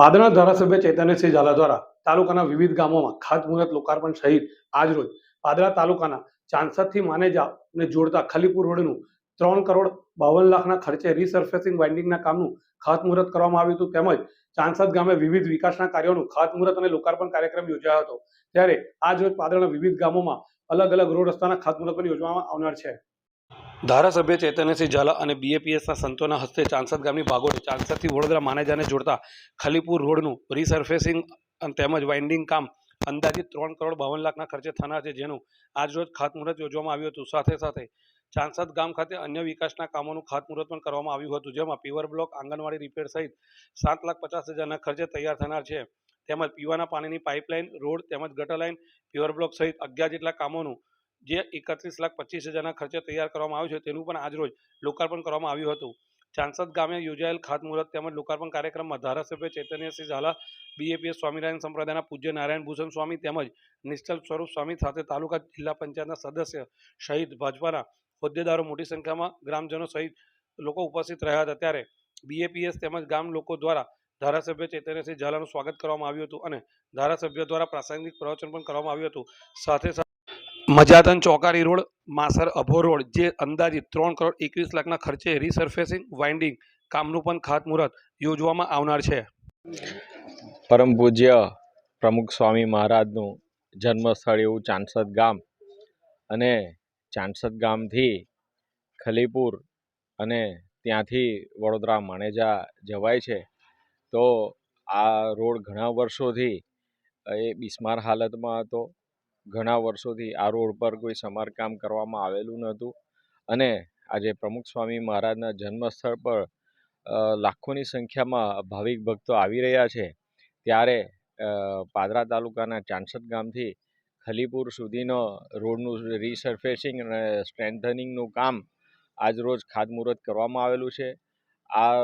પાદરના ધારાસભ્ય ચૈતન્યસિંહ ઝાલા દ્વારા તાલુકાના વિવિધ ગામોમાં ખાતમુહૂર્ત લોકાર્પણ સહિત આજરોજ પાદરા તાલુકાના ચાંસદથી માનેજાને જોડતા ખલીપુર રોડનું ત્રણ કરોડ બાવન લાખના ખર્ચે રીસર્ફેસિંગ વાઇન્ડિંગના કામનું ખાતમુહૂર્ત કરવામાં આવ્યું હતું. તેમજ ચાંસદ ગામે વિવિધ વિકાસના કાર્યોનું ખાતમુહૂર્ત અને લોકાર્પણ કાર્યક્રમ યોજાયો હતો. ત્યારે આજરોજ પાદરાના વિવિધ ગામોમાં અલગ અલગ રોડ રસ્તાના ખાતમુહૂર્ત પણ યોજવામાં આવનાર છે. ધારાસભ્ય ચૈતન્યસિંહ ઝાલા અને બીએપીએસના સંતોના હસ્તે ચાંસદ ગામની ભાગોળે ચાંસદથી વડોદરા માનેજાને જોડતા ખલીપુર રોડનું રીસર્ફેસિંગ તેમજ વાઇન્ડિંગ કામ અંદાજિત ત્રણ કરોડ બાવન લાખના ખર્ચે થનાર છે, જેનું આજરોજ ખાતમુહૂર્ત યોજવામાં આવ્યું હતું. સાથે સાથે ચાંસદ ગામ ખાતે અન્ય વિકાસના કામોનું ખાતમુહૂર્ત પણ કરવામાં આવ્યું હતું, જેમાં પીવર બ્લોક, આંગણવાડી રિપેર સહિત સાત લાખ પચાસ હજારના ખર્ચે તૈયાર થનાર છે. તેમજ પીવાના પાણીની પાઇપલાઇન રોડ તેમજ ગટર લાઇન પ્યોર બ્લોક સહિત અગિયાર જેટલા કામોનું જે એકત્રીસ લાખ પચીસ હજારના ખર્ચે તૈયાર કરવામાં આવ્યું છે, તેનું પણ આજરોજ લોકાર્પણ કરવામાં આવ્યું હતું. ચાંસદ ગામે યોજાયેલ ખાતમુહૂર્ત તેમજ લોકાર્પણ કાર્યક્રમમાં ધારાસભ્ય ચૈતન્યસિંહ ઝાલા, બીએપીએસ સ્વામિનારાયણ સંપ્રદાયના પૂજ્ય નારાયણ ભૂષણ સ્વામી તેમજ નિશ્ચલ સ્વરૂપ સ્વામી સાથે તાલુકા જિલ્લા પંચાયતના સદસ્ય સહિત ભાજપાના હોદ્દેદારો મોટી સંખ્યામાં ગ્રામજનો સહિત લોકો ઉપસ્થિત રહ્યા હતા. ત્યારે બીએપીએસ તેમજ ગામ લોકો દ્વારા ધારાસભ્ય ચૈતન્યસિંહ ઝાલાનું સ્વાગત કરવામાં આવ્યું હતું અને ધારાસભ્ય દ્વારા પ્રાસંગિક પ્રવચન પણ કરવામાં આવ્યું હતું. સાથે મજાતન ચોકારી રોડ, માસર અભો રોડ, જે અંદાજિત ત્રણ કરોડ એકવીસ લાખના ખર્ચે રીસર્ફેસિંગ વાઇન્ડિંગ કામનું પણ ખાતમુહૂર્ત યોજવામાં આવનાર છે. પરમ પૂજ્ય પ્રમુખ સ્વામી મહારાજનું જન્મસ્થળ એવું ચાંસદ ગામ અને ચાંસદ ગામથી ખલીપુર અને ત્યાંથી વડોદરા માણેજા જવાય છે. તો આ રોડ ઘણા વર્ષોથી એ બિસ્માર હાલતમાં હતો. ઘણા વર્ષોથી આ રોડ પર કોઈ સમારકામ કરવામાં આવેલું નહોતું. અને આજે પ્રમુખ સ્વામી મહારાજના જન્મસ્થળ પર લાખોની સંખ્યામાં ભાવિક ભક્તો આવી રહ્યા છે. ત્યારે પાદરા તાલુકાના ચાંસદ ગામથી ખલીપુર સુધીનો રોડનું રીસર્ફેસિંગ અને સ્ટ્રેન્થનિંગનું કામ આજરોજ ખાતમુહૂર્ત કરવામાં આવેલું છે. આ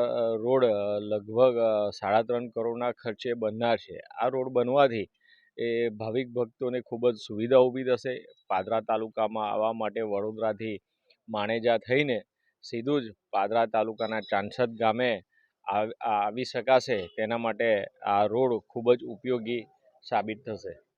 રોડ લગભગ સાડા ત્રણ કરોડના ખર્ચે બનનાર છે. આ રોડ બનવાથી એ ભાવિક ભક્તોને ખૂબ જ સુવિધા ઊભી થશે. પાદરા તાલુકામાં આવવા માટે વડોદરાથી માણેજા થઈને સીધું જ પાદરા તાલુકાના ચાંસદ ગામે આવ- આવી શકાશે. તેના માટે આ રોડ ખૂબ જ ઉપયોગી સાબિત થશે.